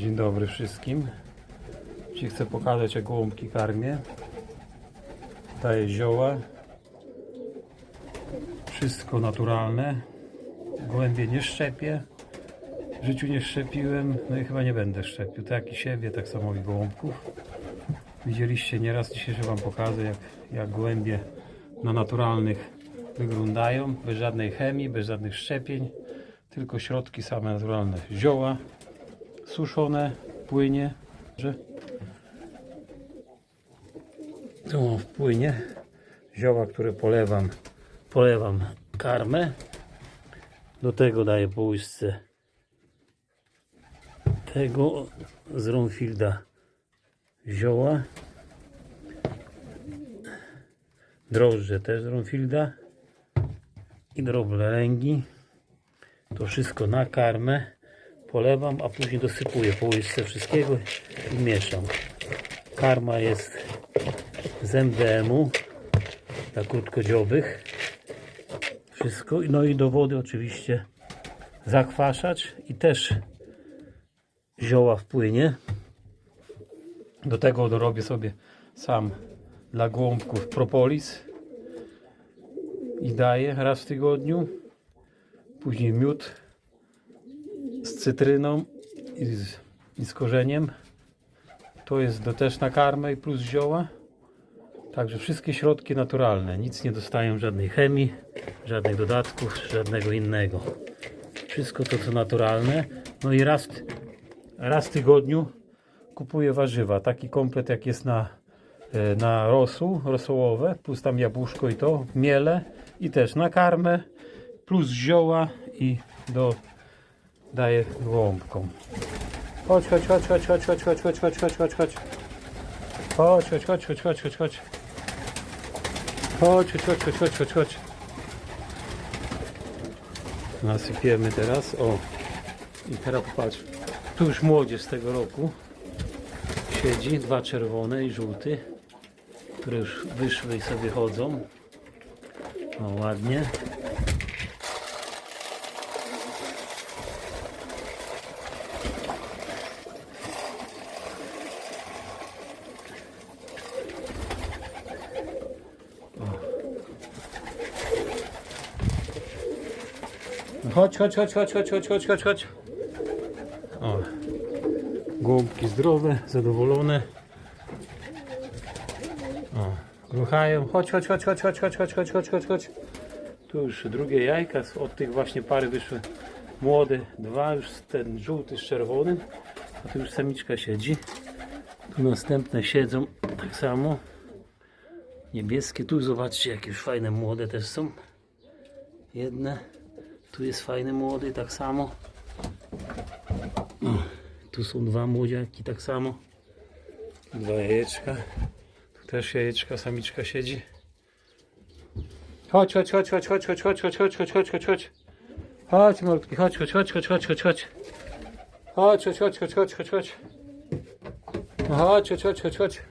Dzień dobry wszystkim. Ci chcę pokazać jak gołąbki karmię. Daję zioła. Wszystko naturalne. Gołębie nie szczepię. W życiu nie szczepiłem, no i chyba nie będę szczepił. Tak i siebie, tak samo i gołąbków. Widzieliście nieraz, dzisiejsze Wam pokażę jak, jak gołębie na naturalnych wyglądają. Bez żadnej chemii, bez żadnych szczepień. Tylko środki same naturalne. Zioła, suszone, płynie. Że tu płynie zioła, które polewam, polewam karmę. Do tego daję po łyżce tego z Ronfielda zioła. Drożdże też z Ronfielda i drobne lęgi. To wszystko na karmę polewam, a później dosypuję po łyżce wszystkiego i mieszam. Karma jest z MDM-u dla krótkodziobych. Wszystko. No i do wody oczywiście zakwaszacz i też zioła wpłynie. Do tego dorobię sobie sam dla gołąbków propolis i daję raz w tygodniu. Później miód z cytryną i z, i z korzeniem. To jest do, też na karmę i plus zioła. Także wszystkie środki naturalne. Nic nie dostają żadnej chemii, żadnych dodatków, żadnego innego. Wszystko to co naturalne. No i raz, raz w tygodniu kupuję warzywa. Taki komplet jak jest na, e, na rosół, rosołowe, plus tam jabłuszko i to, miele i też na karmę, plus zioła i do daję gołąbkom. Chodź, chodź, chodź, chodź, chodź, chodź, chodź, chodź, chodź, chodź, chodź, chodź. Chodź, chodź, chodź, chodź, chodź, chodź, chodź. Chodź, chodź, chodź, chodź, chodź, chodź, chodź. Nasypiemy teraz. O. I teraz popatrz. Tu już młodzież z tego roku siedzi. Dwa czerwone i żółty, które już wyszły i sobie chodzą. O, ładnie. Chodź, chodź, chodź, chodź, chodź, chodź, chodź, chodź, chodź. O. Gołąbki zdrowe, zadowolone. O. Ruchają. Chodź, chodź, chodź, chodź, chodź, chodź, chodź, chodź, chodź, chodź, chodź. Tu już drugie jajka, od tych właśnie pary wyszły młode, dwa, już ten żółty z czerwonym, a tu już samiczka siedzi. Tu następne siedzą tak samo. Niebieskie, tu zobaczcie jakie już fajne młode też są. Jedne. Tu jest fajny młody, tak samo. O, tu są dwa młodziaki, tak samo. Dwa jajeczka. Tu też jajeczka, samiczka siedzi. Chodź, chodź, chodź, chodź, chodź, chodź, chodź, chodź, chodź, chodź, chodź, chodź, chodź. Chodź, malutki, chodź, chodź, chodź, chodź, chodź, chodź, chodź. Chodź, chodź, chodź, chodź, chodź, chodź, chodź. No Chodź, chodź, chodź, chodź, chodź.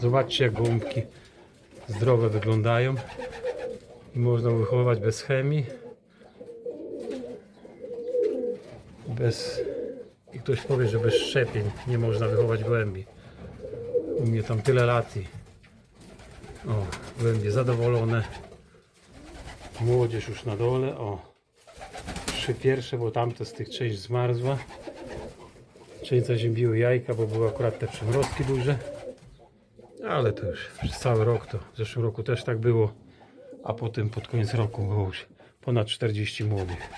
Zobaczcie jak gołąbki zdrowe wyglądają i można wychowywać bez chemii. Bez... I ktoś powie, że bez szczepień nie można wychować gołębi. U mnie tam tyle lat i... O, gołębie zadowolone. Młodzież już na dole, o. Trzy pierwsze, bo tamte z tych część zmarzła. Część zaziębiły jajka, bo były akurat te przymrozki duże. Ale to już przez cały rok to. W zeszłym roku też tak było a potem pod koniec roku było już ponad 40 młodych.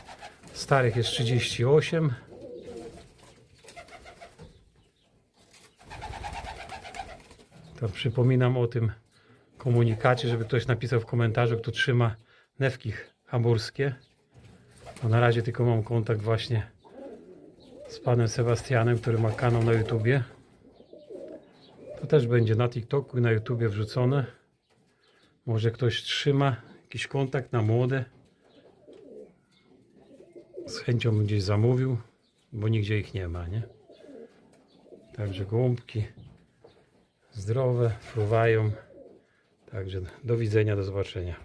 Starych jest 38. To przypominam o tym komunikacie, żeby ktoś napisał w komentarzu, kto trzyma newki hamburskie. Bo na razie tylko mam kontakt właśnie z panem Sebastianem, który ma kanał na YouTubie. To też będzie na TikToku i na YouTubie wrzucone. Może ktoś trzyma jakiś kontakt na młode. Z chęcią gdzieś zamówił, bo nigdzie ich nie ma, nie? Także gołąbki zdrowe, fruwają. Także do widzenia, do zobaczenia.